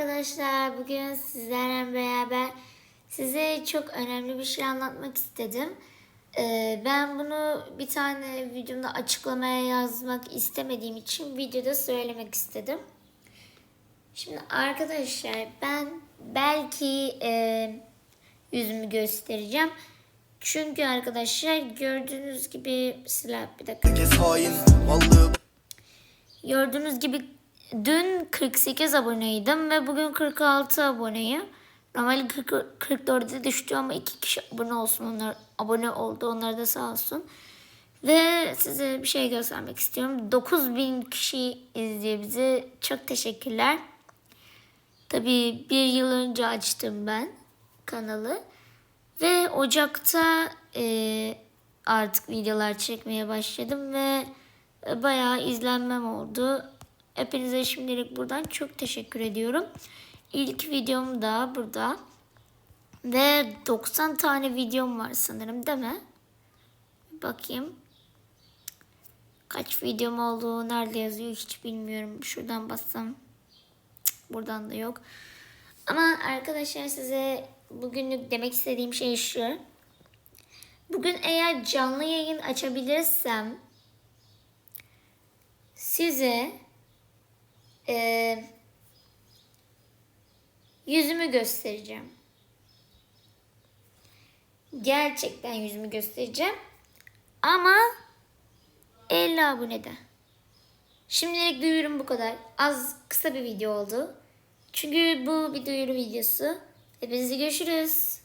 arkadaşlar. Bugün sizlerle beraber size çok önemli bir şey anlatmak istedim. Ee, ben bunu bir tane videomda açıklamaya yazmak istemediğim için videoda söylemek istedim. Şimdi arkadaşlar ben belki e, yüzümü göstereceğim. Çünkü arkadaşlar gördüğünüz gibi silah bir dakika. Gördüğünüz gibi dün 48 aboneydim ve bugün 46 aboneyim. Normalde 40, 44'e düştü ama iki kişi abone olsun onlar abone oldu onlar da sağ olsun. Ve size bir şey göstermek istiyorum. 9000 kişi izliyor bizi. Çok teşekkürler. Tabii bir yıl önce açtım ben kanalı. Ve Ocak'ta e, artık videolar çekmeye başladım ve bayağı izlenmem oldu. Hepinize şimdilik buradan çok teşekkür ediyorum. İlk videom da burada. Ve 90 tane videom var sanırım değil mi? Bakayım. Kaç videom olduğu nerede yazıyor hiç bilmiyorum. Şuradan bassam. Buradan da yok. Ama arkadaşlar size bugünlük demek istediğim şey şu. Bugün eğer canlı yayın açabilirsem size e, yüzümü göstereceğim. Gerçekten yüzümü göstereceğim. Ama 50 abonede. Şimdilik duyurum bu kadar. Az kısa bir video oldu. Çünkü bu bir duyuru videosu. Hepinize görüşürüz.